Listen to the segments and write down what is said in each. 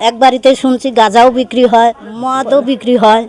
এক বাড়িতে শুনছি গাঁজাও বিক্রি হয় মদও বিক্রি হয়।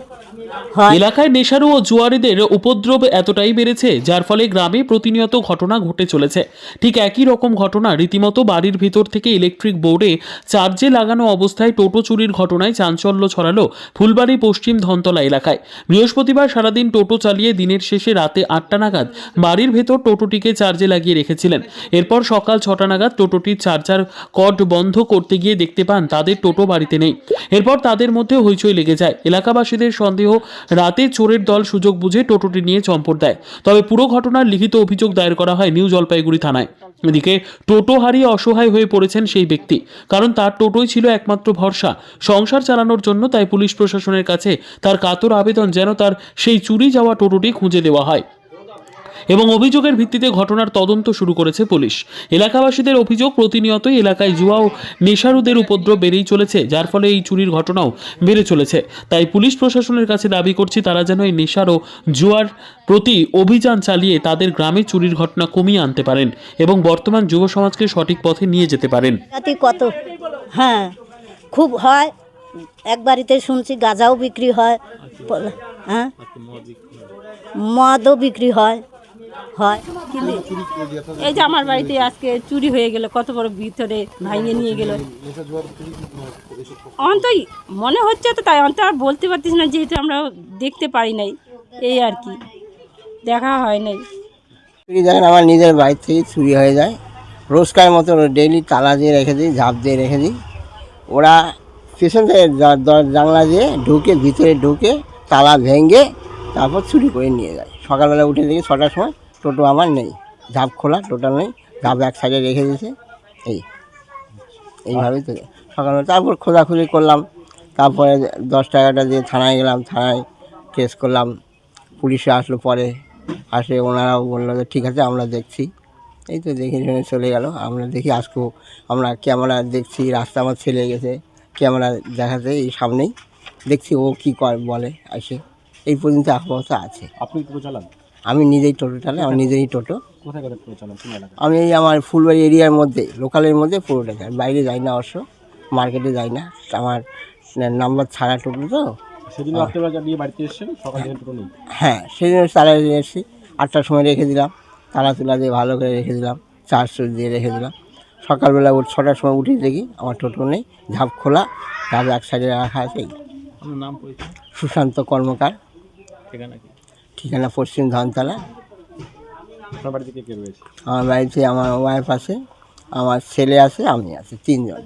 এলাকায় নেশারু ও জুয়ারিদের উপদ্রব এতটাই বেড়েছে, যার ফলে গ্রামে প্রতিনিয়ত ঘটনা ঘটে চলেছে। ঠিক একই রকম ঘটনা রীতিমতো বাড়ির ভিতর থেকে ইলেকট্রিক বোর্ডে চার্জে লাগানো অবস্থায় টোটো চুরির ঘটনায় চাঞ্চল্য ছড়ালো ফুলবাড়ি পশ্চিম ধনতলা এলাকায়। বৃহস্পতিবার সারাদিন টোটো চালিয়ে দিনের শেষে রাতে আটটা নাগাদ বাড়ির ভেতর টোটোটিকে চার্জে লাগিয়ে রেখেছিলেন। এরপর সকাল ছটা নাগাদ টোটোটির চার্জার কট বন্ধ করতে গিয়ে দেখতে পান তাদের টোটো বাড়িতে নেই। এরপর তাদের মধ্যে হইচই লেগে যায়। এলাকাবাসীদের সন্দেহ রাতে চোরের দল সুযোগ বুঝে টোটোটি নিয়ে চম্পট দেয়। তবে পুরো ঘটনার লিখিত অভিযোগ দায়ের করা হয় নিউ জলপাইগুড়ি থানায়। এদিকে টোটো হারিয়ে অসহায় হয়ে পড়েছেন সেই ব্যক্তি। কারণ তার টোটোই ছিল একমাত্র ভরসা। সংসার চালানোর জন্য তাই পুলিশ প্রশাসনের কাছে তার কাতর আবেদন যেন তার সেই চুরি যাওয়া টোটোটি খুঁজে দেওয়া হয়। এবং অভিযোগের ভিত্তিতে ঘটনার তদন্ত শুরু করেছে পুলিশ। এলাকাবাসীদের অভিযোগ, প্রতিনিয়তই এলাকায় জুয়া ও নেশারুদের উপদ্রব বেড়েই চলেছে, যার ফলে এই চুরির ঘটনাও বেড়ে চলেছে। তাই পুলিশ প্রশাসনের কাছে দাবি করছি, তারা যেন এই নেশার ও জুয়ার প্রতি অভিযান চালিয়ে তাদের গ্রামে চুরির ঘটনা কমিয়ে আনতে পারেন এবং বর্তমান যুব সমাজকে সঠিক পথে নিয়ে যেতে পারেন। কত? হ্যাঁ খুব হয়। এক বাড়িতে শুনছি গাঁজাও বিক্রি হয় হ্যাঁ? মদও বিক্রি হয়। হয়। এই যে আমার বাড়িতে আজকে চুরি হয়ে গেল, কত বড় ভিতরে ভাঙিয়ে নিয়ে গেল। অন্তই, মনে হচ্ছে তো তাই অন্ত আর বলতে পারতিস না যেহেতু আমরা দেখতে পারি নাই। এই আর কি, দেখা হয় নাই। চুরি দেখেন, আমার নিজের বাড়ি থেকে চুরি হয়ে যায়। রোজকার মতো ডেইলি তালা দিয়ে রেখে দিই, ঝাঁপ দিয়ে রেখে দিই। ওরা পেছন থেকে জানলা দিয়ে ঢুকে, ভিতরে ঢুকে তালা ভেঙে তারপর চুরি করে নিয়ে যায়। সকালবেলা উঠে দেখি ছটার সময় টোটো আমার নেই, ঝাঁপ খোলা টোটাল নেই, ঝাঁপ এক সাইডে রেখে দিয়েছে, এই। এইভাবেই তো সকালবেলা তারপর খোঁজাখুঁজি করলাম, তারপরে দশ টাকাটা দিয়ে থানায় গেলাম, থানায় কেস করলাম, পুলিশে আসলো পরে, আসে ওনারাও বলল যে, ঠিক আছে, আমরা দেখছি। এই তো দেখে শুনে চলে গেল, আমরা দেখি আজকে আমরা ক্যামেরা দেখছি, রাস্তা আমার ছেলে গেছে, ক্যামেরা দেখাতে এই সামনেই, দেখছি ও কী বলে আসে এই পর্যন্ত আপাতত আছে। আপনি চালান? আমি নিজেই টোটো চালাই আমার নিজেরই টোটো। কোথায় কোথায় টোটো চালান কোন এলাকায়? আমি এই আমার ফুলবাড়ি এরিয়ার মধ্যে লোকালের মধ্যে পুরোটা যাই বাইরে যাই না অবশ্য মার্কেটে যাই না। আমার নাম্বার ছাড়া টোটো তো। সেদিন রাত্রেবেলা নিয়ে বাড়িতে এসেছেন? সকাল টোটো নেই? হ্যাঁ সেদিন দিয়ে এসেছি আটটার সময় রেখে দিলাম। তালা তুলা দিয়ে ভালো করে রেখে দিলাম চার্জ দিয়ে রেখে দিলাম। সকালবেলা উঠ ছটার সময় উঠে দেখি আমার টোটো নেই ঝাঁপ খোলা ঝাঁপ এক সাইডে রাখা আছে। নাম সুশান্ত কর্মকার। ঠিকানা কি? ঠিকানা পশ্চিম ধানতলা। আপনার বাড়িতে কে কে রয়েছে? আমার বাড়িতে আমার ওয়াইফ আছে আমার ছেলে আছে আমি আছে তিনজন।